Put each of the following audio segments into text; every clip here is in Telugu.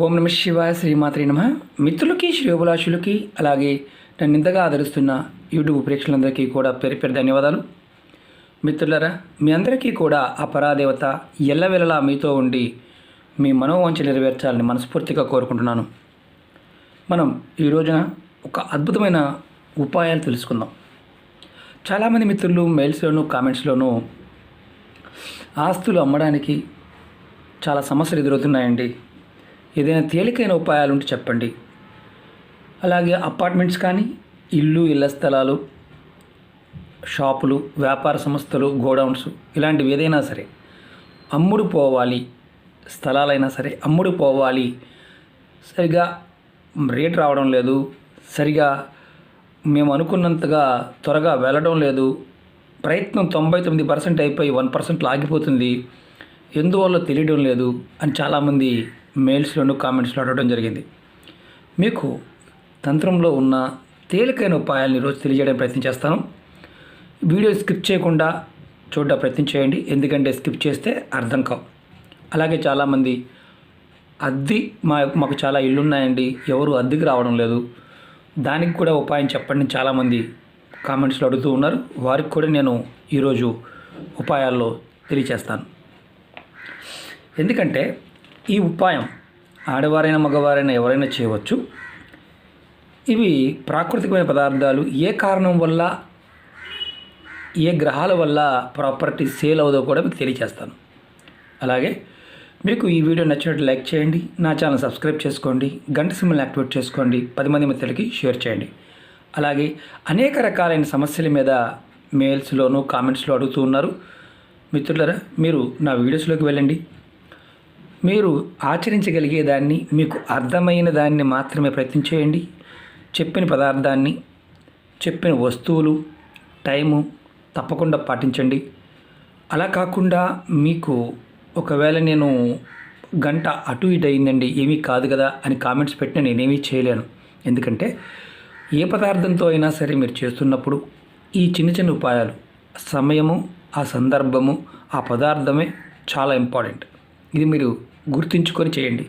ఓం నమ శివాయ శ్రీమాత్రి నమ. మిత్రులకి శ్రేయోభిలాషులకి అలాగే నన్ను ఇంతగా ఆదరిస్తున్న యూట్యూబ్ ప్రేక్షకులందరికీ కూడా పేరు పేరు ధన్యవాదాలు. మిత్రులరా మీ అందరికీ కూడా ఆ పరాదేవత ఎల్లవెల్లలా మీతో ఉండి మీ మనోవాంఛ నెరవేర్చాలని మనస్ఫూర్తిగా కోరుకుంటున్నాను. మనం ఈ రోజున ఒక అద్భుతమైన ఉపాయాలు తెలుసుకుందాం. చాలామంది మిత్రులు మెయిల్స్లోనూ కామెంట్స్లోనూ ఆస్తులు అమ్మడానికి చాలా సమస్యలు ఎదురవుతున్నాయండి. ఏదైనా తేలికైన ఉపాయాలు ఉంటే చెప్పండి. అలాగే అపార్ట్మెంట్స్ కానీ ఇల్లు ఇళ్ళ స్థలాలు షాపులు వ్యాపార సంస్థలు గోడౌన్స్ ఇలాంటివి ఏదైనా సరే అమ్ముడు పోవాలి. స్థలాలైనా సరే అమ్ముడు పోవాలి. సరిగా రేట్ రావడం లేదు. సరిగా మేము అనుకున్నంతగా త్వరగా వెళ్ళడం లేదు. ప్రయత్నం తొంభై తొమ్మిది పర్సెంట్ అయిపోయి వన్ పర్సెంట్ ఆగిపోతుంది ఎందువల్ల తెలియడం లేదు అని చాలామంది మెయిల్స్లోను కామెంట్స్లో అడగడం జరిగింది. మీకు తంత్రంలో ఉన్న తేలికైన ఉపాయాలను ఈరోజు తెలియజేయడానికి ప్రయత్నం చేస్తాను. వీడియో స్కిప్ చేయకుండా చూడ ప్రయత్నం చేయండి. ఎందుకంటే స్కిప్ చేస్తే అర్థం కావు. అలాగే చాలామంది అద్దె మా మాకు చాలా ఇల్లు ఉన్నాయండి ఎవరు అద్దెకి రావడం లేదు. దానికి కూడా ఉపాయం చెప్పండి చాలామంది కామెంట్స్లో అడుగుతూ ఉన్నారు. వారికి కూడా నేను ఈరోజు ఉపాయాల్లో తెలియచేస్తాను ఎందుకంటే ఈ ఉపాయం ఆడవారైనా మగవారైనా ఎవరైనా చేయవచ్చు. ఇవి ప్రాకృతికమైన పదార్థాలు. ఏ కారణం వల్ల ఏ గ్రహాల వల్ల ప్రాపర్టీ సేల్ అవుదో కూడా మీకు తెలియచేస్తాను. అలాగే మీకు ఈ వీడియో నచ్చినట్టు లైక్ చేయండి నా ఛానల్ సబ్స్క్రైబ్ చేసుకోండి గంట సిమ్మల్ని యాక్టివేట్ చేసుకోండి పది మంది మిత్రులకి షేర్ చేయండి. అలాగే అనేక రకాలైన సమస్యల మీద మెయిల్స్లోనూ కామెంట్స్లో అడుగుతూ ఉన్నారు. మిత్రులరా మీరు నా వీడియోస్లోకి వెళ్ళండి. మీరు ఆచరించగలిగే దాన్ని మీకు అర్థమైన దాన్ని మాత్రమే ప్రయత్నం చేయండి. చెప్పిన పదార్థాన్ని చెప్పిన వస్తువులు టైము తప్పకుండా పాటించండి. అలా కాకుండా మీకు ఒకవేళ నేను గంట అటు ఇటు అయిందండి ఏమీ కాదు కదా అని కామెంట్స్ పెట్టిన నేనేమీ చేయలేను. ఎందుకంటే ఏ పదార్థంతో అయినా సరే మీరు చేస్తున్నప్పుడు ఈ చిన్న చిన్న ఉపాయాలు సమయము ఆ సందర్భము ఆ పదార్థమే చాలా ఇంపార్టెంట్. ఇది మీరు గుర్తుంచుకొని చేయండి.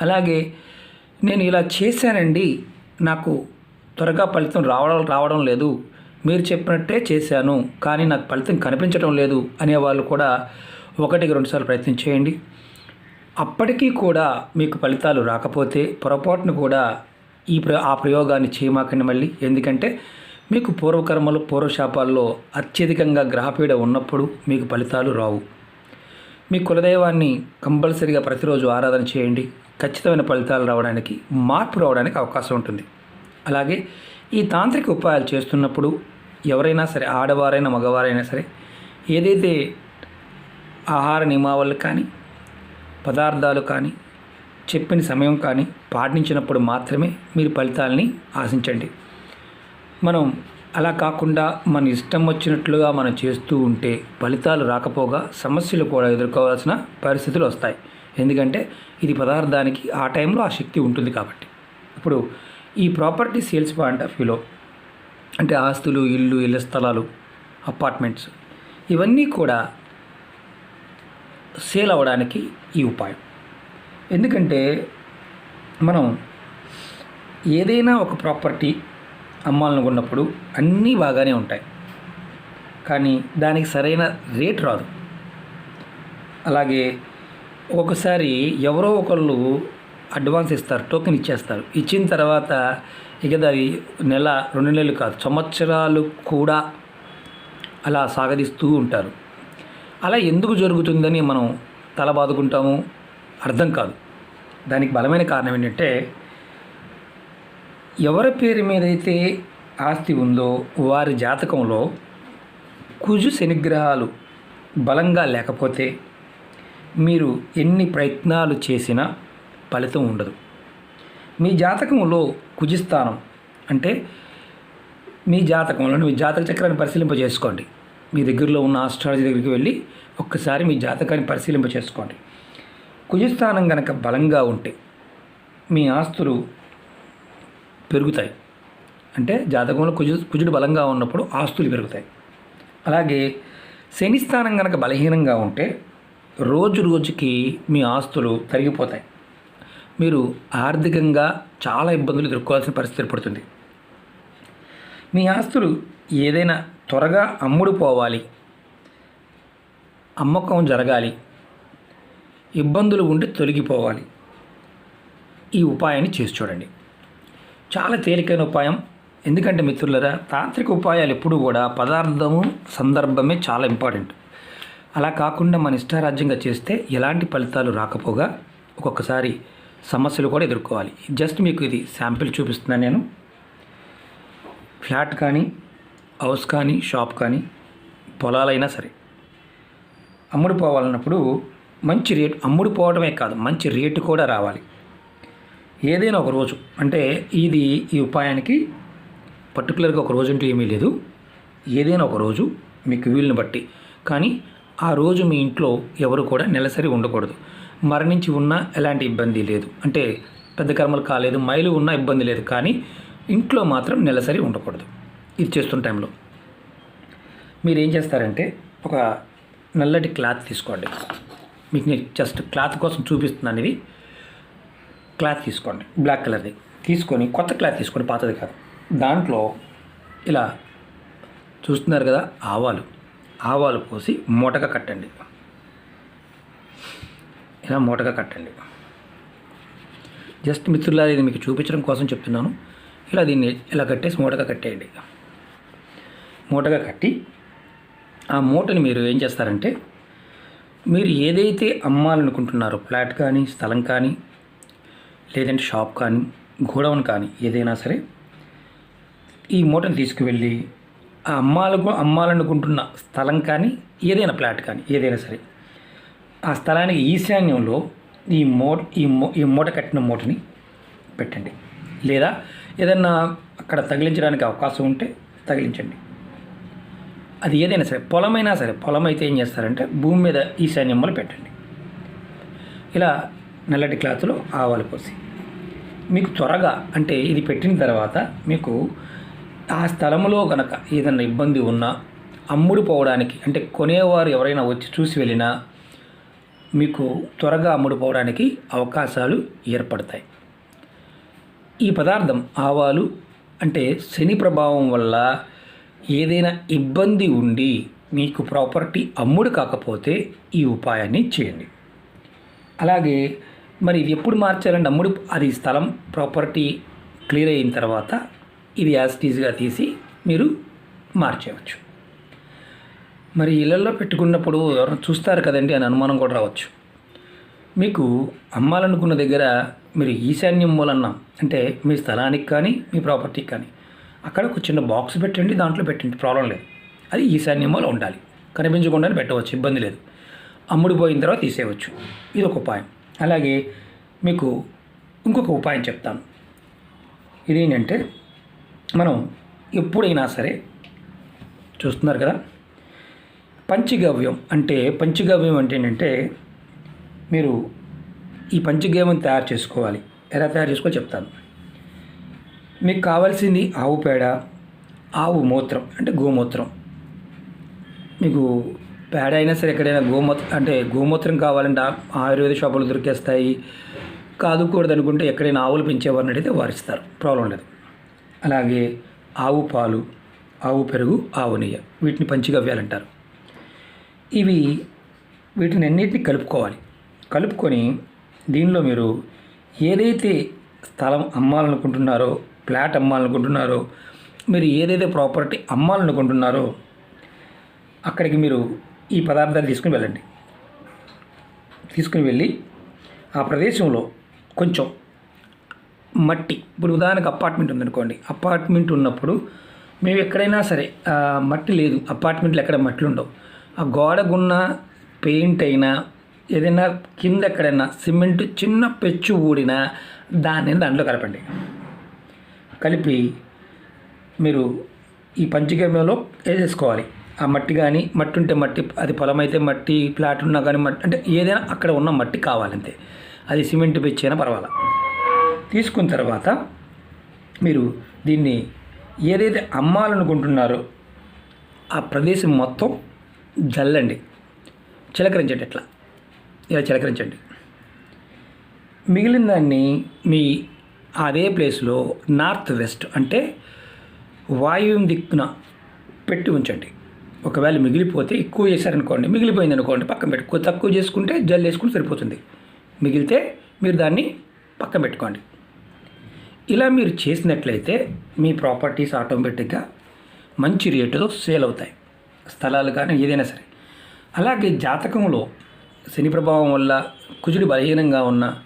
అలాగే నేను ఇలా చేశానండి. నాకు త్వరగా ఫలితం రావడం రావడం లేదు. మీరు చెప్పినట్టే చేశాను. కానీ నాకు ఫలితం కనిపించడం లేదు అనేవాళ్ళు కూడా ఒకటికి రెండుసార్లు ప్రయత్నం చేయండి. అప్పటికీ కూడా మీకు ఫలితాలు రాకపోతే పొరపాటును కూడా ఈ ప్ర ఆ ప్రయోగాన్ని చేయమాకండి మళ్ళీ. ఎందుకంటే మీకు పూర్వకర్మలు పూర్వశాపాల్లో అత్యధికంగా గ్రహపీడ ఉన్నప్పుడు మీకు ఫలితాలు రావు. మీ కులదైవాన్ని కంపల్సరీగా ప్రతిరోజు ఆరాధన చేయండి. ఖచ్చితమైన ఫలితాలు రావడానికి మార్పు రావడానికి అవకాశం ఉంటుంది. అలాగే ఈ తాంత్రిక ఉపాయాలు చేస్తున్నప్పుడు ఎవరైనా సరే ఆడవారైనా మగవారైనా సరే ఏదైతే ఆహార నియమావళి కానీ పదార్థాలు కానీ చెప్పిన సమయం కానీ పాటించినప్పుడు మాత్రమే మీరు ఫలితాలని ఆశించండి. మనం అలా కాకుండా మన ఇష్టం వచ్చినట్లుగా మనం చేస్తూ ఉంటే ఫలితాలు రాకపోగా సమస్యలు కూడా ఎదుర్కోవాల్సిన పరిస్థితులు వస్తాయి. ఎందుకంటే ఇది పదార్థానికి ఆ టైంలో ఆ శక్తి ఉంటుంది కాబట్టి. ఇప్పుడు ఈ ప్రాపర్టీ సేల్స్ పాయింట్ ఆఫ్ వ్యూలో అంటే ఆస్తులు ఇల్లు ఇళ్ళ స్థలాలు అపార్ట్మెంట్స్ ఇవన్నీ కూడా సేల్ అవ్వడానికి ఈ ఉపాయం. ఎందుకంటే మనం ఏదైనా ఒక ప్రాపర్టీ అమ్మాలనుకున్నప్పుడు అన్నీ బాగానే ఉంటాయి. కానీ దానికి సరైన రేట్ రాదు. అలాగే ఒకసారి ఎవరో ఒకళ్ళు అడ్వాన్స్ ఇస్తారు టోకెన్ ఇచ్చేస్తారు. ఇచ్చిన తర్వాత ఇక అది నెల రెండు నెలలు కాదు సంవత్సరాలు కూడా అలా సాగదీస్తూ ఉంటారు. అలా ఎందుకు జరుగుతుందని మనం తల బాదుకుంటాము అర్థం కాదు. దానికి బలమైన కారణం ఏంటంటే ఎవరి పేరు మీద అయితే ఆస్తి ఉందో వారి జాతకంలో కుజు శనిగ్రహాలు బలంగా లేకపోతే మీరు ఎన్ని ప్రయత్నాలు చేసినా ఫలితం ఉండదు. మీ జాతకంలో కుజిస్థానం అంటే మీ జాతకంలో మీ జాతక చక్రాన్ని పరిశీలింప చేసుకోండి మీ దగ్గరలో ఉన్న ఆస్ట్రాలజీ దగ్గరికి వెళ్ళి ఒక్కసారి మీ జాతకాన్ని పరిశీలింప చేసుకోండి కుజస్థానం కనుక బలంగా ఉంటే మీ ఆస్తులు పెరుగుతాయి. అంటే జాతకంలో కుజు కుజుడు బలంగా ఉన్నప్పుడు ఆస్తులు పెరుగుతాయి. అలాగే శని స్థానం కనుక బలహీనంగా ఉంటే రోజు రోజుకి మీ ఆస్తులు తరిగిపోతాయి. మీరు ఆర్థికంగా చాలా ఇబ్బందులు ఎదుర్కోవాల్సిన పరిస్థితి ఏర్పడుతుంది. మీ ఆస్తులు ఏదైనా త్వరగా అమ్ముడు పోవాలి అమ్మకం జరగాలి. ఇబ్బందులు ఉండి తొలగిపోవాలి. ఈ ఉపాయాన్ని చేసి చూడండి. చాలా తేలికైన ఉపాయం. ఎందుకంటే మిత్రులరా తాంత్రిక ఉపాయాలు ఎప్పుడు కూడా పదార్థము సందర్భమే చాలా ఇంపార్టెంట్. అలా కాకుండా మన ఇష్టారాజ్యంగా చేస్తే ఎలాంటి ఫలితాలు రాకపోగా ఒక్కొక్కసారి సమస్యలు కూడా ఎదుర్కోవాలి. జస్ట్ మీకు ఇది శాంపిల్ చూపిస్తున్నాను నేను. ఫ్లాట్ కానీ హౌస్ కానీ షాప్ కానీ పొలాలైనా సరే. అమ్ముడు పోవాలన్నప్పుడు మంచి రేటు అమ్ముడు పోవడమే కాదు మంచి రేటు కూడా రావాలి. ఏదైనా ఒక రోజు. అంటే ఇది ఈ ఉపాయానికి పర్టికులర్గా ఒక రోజు అంటూ ఏమీ లేదు. ఏదైనా ఒక రోజు మీకు వీలుని బట్టి. కానీ ఆ రోజు మీ ఇంట్లో ఎవరు కూడా నెలసరి ఉండకూడదు. మరణించి ఉన్నా ఎలాంటి ఇబ్బంది లేదు. అంటే పెద్ద కర్మలు కాలేదు మైలు ఉన్నా ఇబ్బంది లేదు. కానీ ఇంట్లో మాత్రం నెలసరి ఉండకూడదు. ఇది చేస్తున్న టైంలో మీరు ఏం చేస్తారంటే ఒక నల్లటి క్లాత్ తీసుకోండి. మీకు నేను జస్ట్ క్లాత్ కోసం చూపిస్తున్నాను ఇది. క్లాత్ తీసుకోండి. బ్లాక్ కలర్ది తీసుకొని కొత్త క్లాత్ తీసుకోండి పాతది కాదు. దాంట్లో ఇలా చూస్తున్నారు కదా ఆవాలు. ఆవాలు పోసి మూటగా కట్టండి. ఇలా మూటగా కట్టండి. జస్ట్ మిత్రులారా ఇది మీకు చూపించడం కోసం చెప్తున్నాను. ఇలా దీన్ని ఇలా కట్టేసి మూటగా కట్టేయండి. మూటగా కట్టి ఆ మూటని మీరు ఏం చేస్తారంటే మీరు ఏదైతే అమ్మాలనుకుంటున్నారో ఫ్లాట్ కానీ స్థలం కానీ లేదంటే షాప్ కానీ గోడౌన్ కానీ ఏదైనా సరే ఈ మూటను తీసుకువెళ్ళి ఆ అమ్మాలకు అమ్మాలనుకుంటున్న స్థలం కానీ ఏదైనా ప్లాట్ కానీ ఏదైనా సరే ఆ స్థలానికి ఈశాన్యంలో ఈ మూట ఈ మూ ఈ మూట కట్టిన మూటని పెట్టండి. లేదా ఏదన్నా అక్కడ తగిలించడానికి అవకాశం ఉంటే తగిలించండి. అది ఏదైనా సరే పొలమైనా సరే పొలం అయితే ఏం చేస్తారంటే భూమి మీద ఈశాన్యంలో పెట్టండి. ఇలా నల్లటి క్లాత్లో ఆవాలు పోసి. మీకు త్వరగా అంటే ఇది పెట్టిన తర్వాత మీకు ఆ స్థలంలో కనుక ఏదైనా ఇబ్బంది ఉన్నా అమ్ముడు పోవడానికి అంటే కొనేవారు ఎవరైనా వచ్చి చూసి వెళ్ళినా మీకు త్వరగా అమ్ముడు పోవడానికి అవకాశాలు ఏర్పడతాయి. ఈ పదార్థం ఆవాలు అంటే శని ప్రభావం వల్ల ఏదైనా ఇబ్బంది ఉండి మీకు ప్రాపర్టీ అమ్ముడు కాకపోతే ఈ ఉపాయాన్ని చేయండి. అలాగే మరి ఇది ఎప్పుడు మార్చాలంటే అమ్ముడు అది స్థలం ప్రాపర్టీ క్లియర్ అయిన తర్వాత ఇది యాజిటీజ్గా తీసి మీరు మార్చేయవచ్చు. మరి ఇళ్ళల్లో పెట్టుకున్నప్పుడు ఎవరైనా చూస్తారు కదండి అని అనుమానం కూడా రావచ్చు. మీకు అమ్మాలనుకున్న దగ్గర మీరు ఈశాన్యం మూలన్నాం అంటే మీ స్థలానికి కానీ మీ ప్రాపర్టీకి కానీ అక్కడ ఒక చిన్న బాక్స్ పెట్టండి దాంట్లో పెట్టండి ప్రాబ్లం లేదు. అది ఈశాన్యం మూల ఉండాలి. కనిపించకుండానే పెట్టవచ్చు ఇబ్బంది లేదు. అమ్ముడు పోయిన తర్వాత తీసేయవచ్చు. ఇది ఒక ఉపాయం అలాగే మీకు ఇంకొక ఉపాయం చెప్తాను ఇదేంటంటే మనం ఎప్పుడైనా సరే చూస్తున్నారు కదా పంచగవ్యం అంటే పంచగవ్యం అంటే ఏంటంటే మీరు ఈ పంచగవ్యం తయారు చేసుకోవాలి. ఎలా తయారు చేసుకోవాలో చెప్తాను. మీకు కావాల్సింది ఆవు పేడ ఆవు మూత్రం అంటే గోమూత్రం. మీకు పేడ అయినా సరే ఎక్కడైనా గోమూత్ర అంటే గోమూత్రం కావాలంటే ఆ- ఆయుర్వేద షాపులు దొరికేస్తాయి. కాదుకూడదు అనుకుంటే ఎక్కడైనా ఆవులు పెంచేవారిని అడిగితే వారిస్తారు. ప్రాబ్లం లేదు. అలాగే ఆవు పాలు ఆవు పెరుగు ఆవు నెయ్యి వీటిని పంచగవ్యాలు ఇవి వీటిని అన్నిటిని కలుపుకోవాలి. కలుపుకొని దీనిలో మీరు ఏదైతే స్థలం అమ్మాలనుకుంటున్నారో ఫ్లాట్ అమ్మాలనుకుంటున్నారో మీరు ఏదైతే ప్రాపర్టీ అమ్మాలనుకుంటున్నారో అక్కడికి మీరు ఈ పదార్థాలు తీసుకుని వెళ్ళండి. తీసుకుని వెళ్ళి ఆ ప్రదేశంలో కొంచెం మట్టి ఇప్పుడు ఉదాహరణకు అపార్ట్మెంట్ ఉందనుకోండి. అపార్ట్మెంట్ ఉన్నప్పుడు మేము ఎక్కడైనా సరే మట్టి లేదు. అపార్ట్మెంట్లో ఎక్కడ మట్టి ఉండవు. ఆ గోడకున్న పెయింట్ అయినా ఏదైనా కింద ఎక్కడైనా సిమెంట్ చిన్న పెచ్చు ఊడినా దాన్ని దాంట్లో కలపండి. కలిపి మీరు ఈ పంచగమ్యంలో వేసేసుకోవాలి. ఆ మట్టి కానీ మట్టి ఉంటే మట్టి అది పొలం అయితే మట్టి ఫ్లాట్ ఉన్నా కానీ మట్టి అంటే ఏదైనా అక్కడ ఉన్న మట్టి కావాలంతే. అది సిమెంట్ పిచ్చి అయినా పర్వాలా. తీసుకున్న తర్వాత మీరు దీన్ని ఏదైతే అమ్మాలనుకుంటున్నారో ఆ ప్రదేశం మొత్తం జల్లండి. చిలకరించండి ఇట్లా ఇలా చిలకరించండి. మిగిలిన దాన్ని మీ అదే ప్లేస్లో నార్త్ వెస్ట్ అంటే వాయువ్యం దిక్కున పెట్టి ఉంచండి. ఒకవేళ మిగిలిపోతే ఎక్కువ చేశారనుకోండి మిగిలిపోయింది అనుకోండి పక్కన పెట్టుకో తక్కువ చేసుకుంటే జల్లు వేసుకుని సరిపోతుంది. మిగిలితే మీరు దాన్ని పక్కన పెట్టుకోండి. ఇలా మీరు చేసినట్లయితే మీ ప్రాపర్టీస్ ఆటోమేటిక్గా మంచి రేటుతో సేల్ అవుతాయి. స్థలాలు కానీ ఏదైనా సరే. అలాగే జాతకంలో శని ప్రభావం వల్ల కుజుడు బలహీనంగా ఉన్న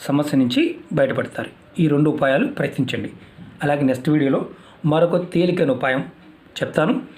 సమస్య నుంచి బయటపడతారు. ఈ రెండు ఉపాయాలు ప్రయత్నించండి. అలాగే నెక్స్ట్ వీడియోలో మరొక తేలికైన ఉపాయం చెప్తాను.